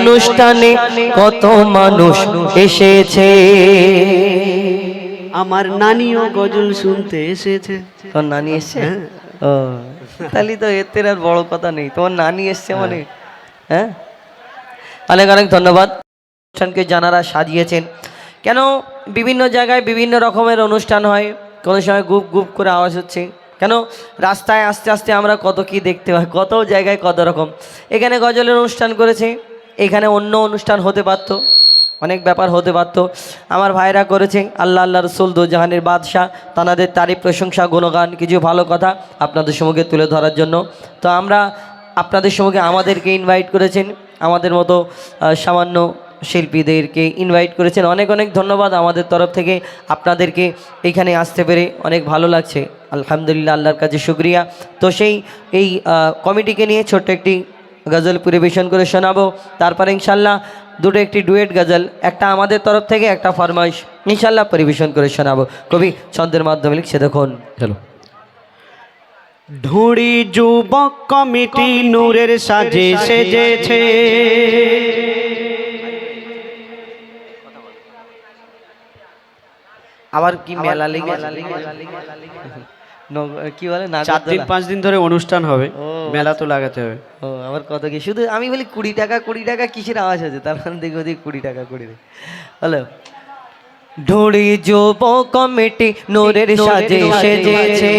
অনুষ্ঠানে কত মানুষ এসেছে। আমার নানিও গজল শুনতে এসেছে। তোর নানি এসছে? ও তাহলে তো এতে আর বড় কথা নেই। তোমার নানি এসছে মানে? হ্যাঁ? অনেক অনেক ধন্যবাদ। অনুষ্ঠানকে জানারা সাজিয়েছেন। কেন? বিভিন্ন জায়গায় বিভিন্ন রকমের অনুষ্ঠান হয়। কোনো সময় গুপ গুপ করে আওয়াজ হচ্ছে। কেন? রাস্তায় আস্তে আস্তে আমরা কত কি দেখতে পাই কত জায়গায় কত রকম। এখানে গজলের অনুষ্ঠান করেছে। এখানে অন্য অনুষ্ঠান হতে পারতো, অনেক ব্যাপার হতে পারত। আমার ভাইরা করেছে আল্লাহ আল্লাহ রসুল দোজাহানের বাদশাহ, তানাদের তারিফ, প্রশংসা, গুণগান, কিছু ভালো কথা আপনাদের সম্মুখে তুলে ধরার জন্য। তো আমরা আপনাদের সম্মুখে আমাদেরকে ইনভাইট করেছেন, আমাদের মতো সামান্য শিল্পীদেরকে ইনভাইট করেছেন। অনেক অনেক ধন্যবাদ আমাদের তরফ থেকে আপনাদেরকে এখানে আসতে পেরে, অনেক ভালো লাগছে। আলহামদুলিল্লাহ, আল্লাহর কাছে শুক্রিয়া। তো সেই, এই কমিটিকে নিয়ে ছোট্ট একটি গজল পরিবেশন করে শোনাবো। তারপরে ইনশাল্লাহ দুটো একটি ডুয়েট গজল একটা আমাদের তরফ থেকে একটা ফরমাইশ ইনশাল্লাহ পরিবেশন করে শোনাবো। কবি ছন্দের মাধ্যমে লিখছে দেখুন। চলো ঢুঁড়ি যুবক কমিটি নূরের সাজে সেজেছে। আবার কি মেলা লেগে কি বলে? না চার দিন পাঁচ দিন ধরে অনুষ্ঠান হবে। মেলা তো লাগাতে হবে। ও আবার কত কি? শুধু আমি বলি কুড়ি টাকা কুড়ি টাকা কিসের আওয়াজ আছে? তার মানে দেখব দেখি কুড়ি টাকা কুড়ি হ্যালো। ঢোড়ি যুব কমিটি নোরের সাজে সেজেছে।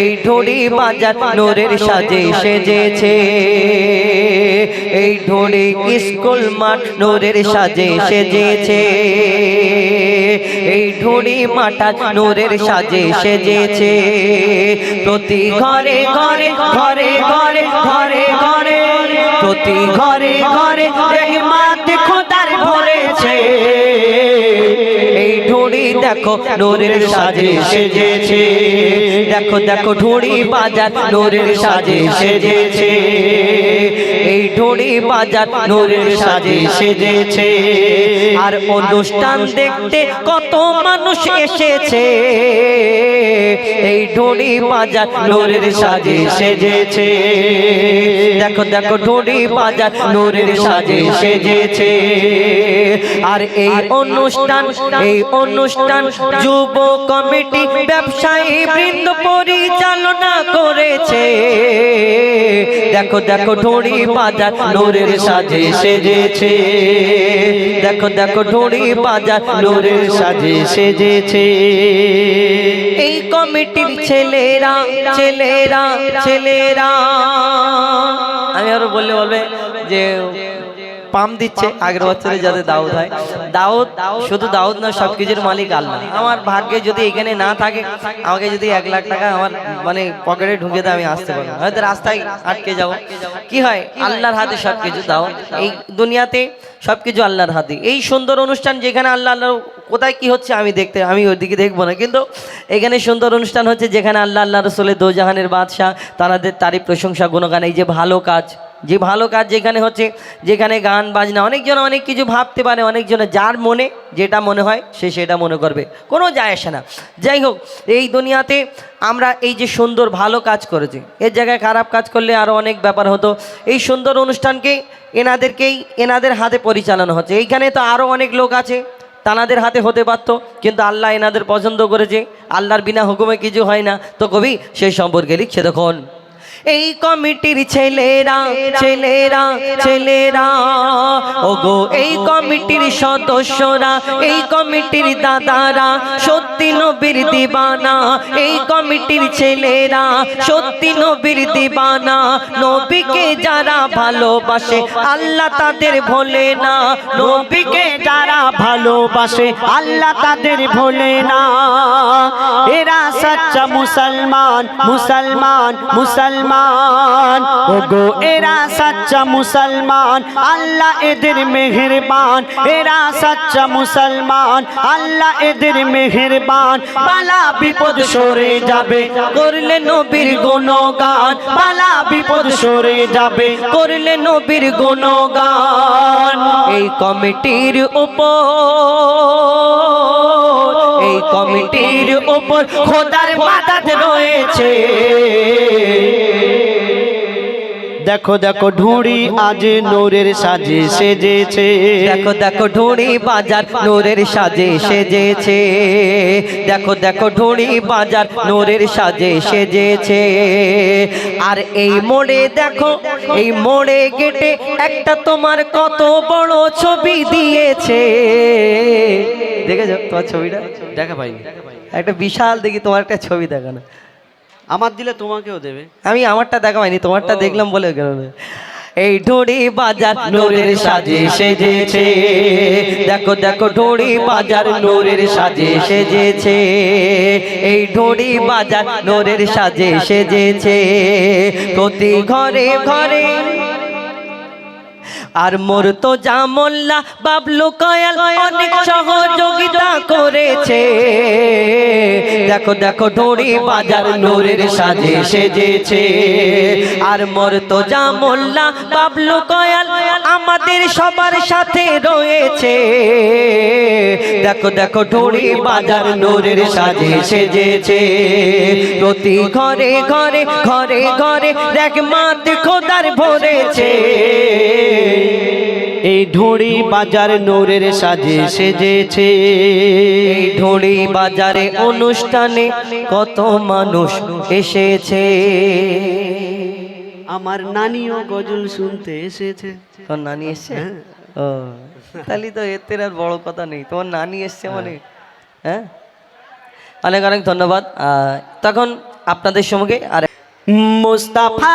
এই ঢোড়ি বাজার নোরের সাজে সেজেছে। এই ঢোড়ি স্কুল মাঠ নোরের সাজে। সেজেছে। ঢোড়ি মাটা নূরের সাজে সেজেছে। প্রতি ঘরে ঘরে ঘরে ঘরে ঘরে ঘরে, প্রতি ঘরে ঘরে রহমাত খোদার ভরেছে। এই ঢুড়ি দেখো নূরের সাজে সেজেছে। দেখো দেখো, ঢুড়ি বাজার নোরের সাজে সেজেছে। এই ঢুড়ি বাজার নোরের সাজে সেজেছে। আর অনুষ্ঠান দেখতে কত মানুষ এসেছে। এই ঢুড়ি বাজার নোরের সাজে সেজেছে। দেখো দেখো, ঢুড়ি বাজার নোরের সাজে সেজেছে। আর এই অনুষ্ঠান এই অনুষ্ঠান যুব কমিটি, ব্যবসায়ী বৃন্দ পরিচালনা করেছে। দেখো দেখো, ঢুড়ি বাজার নোরের সাজে সেজেছে। দেখো দেখো, ঢুড়ি বাজার নোরের সাজে সেজেছে। এই কমিটির ছেলেরা ছেলেরা ছেলেরা। আমি আরও বললে বলবে যে পাম দিচ্ছে আগের বছরে যাতে দাউদ হয়। দাউদ শুধু দাউদ না সব কিছুর মালিক আল্লাহ। আমার ভাগ্যে যদি এখানে না থাকে আমাকে যদি এক লাখ টাকা আমার মানে পকেটে ঢুকে দেয় আমি আসতে পারব। হয়তো রাস্তায় আটকে যাব। কি হয়? আল্লাহর হাতে সব কিছু দাও। এই দুনিয়াতে সব কিছু আল্লাহর হাতে। এই সুন্দর অনুষ্ঠান যেখানে আল্লাহ আল্লাহ কোথায় কি হচ্ছে আমি দেখতে আমি ওইদিকে দেখব না। কিন্তু এখানে সুন্দর অনুষ্ঠান হচ্ছে যেখানে আল্লাহ আল্লাহ রসুলের দোজাহানের বাদশাহ তাদের তারই প্রশংসা গুণগান এই যে ভালো কাজ। যে ভালো কাজ যেখানে হচ্ছে, যেখানে গান, বাজনা, অনেকজন অনেক কিছু ভাবতে পারে, অনেকজনে যার মনে যেটা মনে হয় সে সেটা মনে করবে। কোনো যায় আসে না। যাই হোক, এই দুনিয়াতে আমরা এই যে সুন্দর ভালো কাজ করেছি, এর জায়গায় খারাপ কাজ করলে আরও অনেক ব্যাপার হতো। এই সুন্দর অনুষ্ঠানকে এনাদেরকেই, এনাদের হাতে পরিচালনা হচ্ছে। এইখানে তো আরও অনেক লোক আছে, তানাদের হাতে হতে পারতো, কিন্তু আল্লাহ এনাদের পছন্দ করেছে। আল্লাহর বিনা হুকুমে কিছু হয় না। তো কবি, সেই সম্পর্কে লিখছে দেখুন। এই কমিটির ছেলেরা ছেলেরা ছেলেরা, ওগো, এই কমিটির সদস্যরা, এই কমিটির দাদারা, সত্যি নবীর দিবানা, এই কমিটির ছেলেরা, সত্যি নবীর দিবানা, নবীকে যারা ভালোবাসে, আল্লাহ তাদের ভোলে না, নবীকে যারা ভালোবাসে, আল্লাহ তাদের ভোলে না। এরা সচ্চা মুসলমান মুসলমান মুসলমান। ওগো, এরা সচ্চা মুসলমান, আল্লাহ এদের মেহেরবান। এরা সচ্চা মুসলমান, আল্লাহ এদের মেহেরবান। পালা বিপদ সরে যাবে, করলে নবীর গুণগান। পালা বিপদ সরে যাবে, করলে নবীর গুণগান। এই কমিটির উপর কমিটির উপর খোদার মাদাত রয়েছে। দেখো দেখো ঢুড়ি আজ নোরের সাজে সেজেছে। দেখো দেখো ঢুড়ি বাজার নোরের সাজে সেজেছে। দেখো দেখো ঢুড়ি বাজার নোরের সাজে সেজেছে। আর এই মোড়ে দেখো, এই মোড়ে গেটে একটা তোমার কত বড় ছবি দিয়েছে। দেখেছ তোমার ছবিটা? দেখা পাইনি। একটা বিশাল দেখি তোমার একটা ছবি দেখানো। আমার দিলে তোমাকেও দেবে। আমি আমারটা দেখা হয়নি তোমারটা দেখলাম বলে গেল এই ঢোড়ি বাজার নোরের সাজে সেজেছে। দেখো দেখো ঢোড়ি বাজার নোরের সাজে সেজেছে। এই ঢোড়ি বাজার নোরের সাজে সেজেছে। প্রতি ঘরে ঘরে আর মোর তো জামল্লা বাবলু কয়াল অনেক সহযোগিতা করেছে। দেখো দেখো, ঢোড়ি বাজার নূরের সাজে সেজেছে। আর মোর তো জামল্লা বাবলু কয়াল আমাদের সবার সাথে রয়েছে। দেখো দেখো, ঢোড়ি বাজার নূরের সাজে সেজেছে। প্রতি ঘরে ঘরে ঘরে ঘরে দেখ মাত খোদার ভরেছে। এই ঢুড়ি বাজার নূরের সাজে সেজেছে। এই ঢোড়ি বাজারে অনুষ্ঠানে কত মানুষ এসেছে। আমার নানিও গজল শুনতে এসেছে। তোমার নানি এসছে? ও তাহলে তো এতে আর বড় কথা নেই। তোমার নানি এসছে মানে? হ্যাঁ? অনেক অনেক ধন্যবাদ। আহ, তখন আপনাদের সঙ্গে আর মুস্তাফা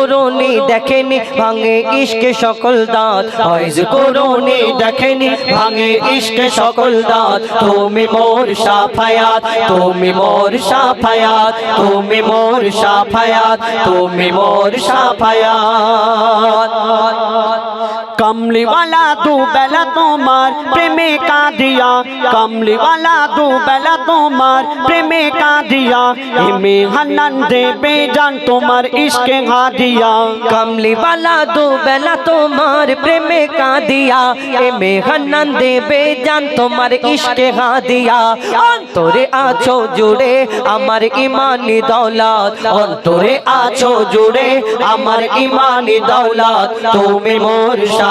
করুনি দেখেনি, ভাঙে ইশকে সকল দাঁত। অয়েজ করুনি দেখেনি, ভাঙে ইশকে সকল দাঁত। তুমি মোর সাফায়াত, তুমি মোর সাফায়াত, তুমি মোর সাফায়াত, তুমি মোর সাফায়াত। कमली वाला तू बेला तुम्हार, प्रेमे का दिया। कमली वाला तू बेला तुम्हार, प्रेमे का दिया। हिमे हनंदे बेजान तुम्हार इश्के का दिया कमली वाला तू बेला तुम्हार, प्रेमे का दिया। हिमे हनंदे बेजान তোমার ইশকে হাদিয়া অন্তরে আছো জুড়ে আমার ইমানি দৌলত অন্তরে আছো জুড়ে আমার ইমানি দৌলত তুমি मोर शाह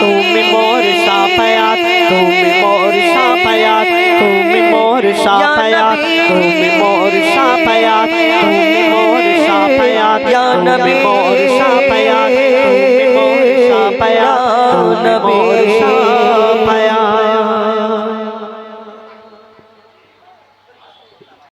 তুমি মোর সাফায়াত তুমি মোর সাফায়াত তুমি মোর সাফায়াত তুমি মোর সাফায়াত তুমি মোর সাফায়াত ইয়া নবী মোর সাফায়াত তুমি মোর সাফায়াত তুমি মোর সাফায়াত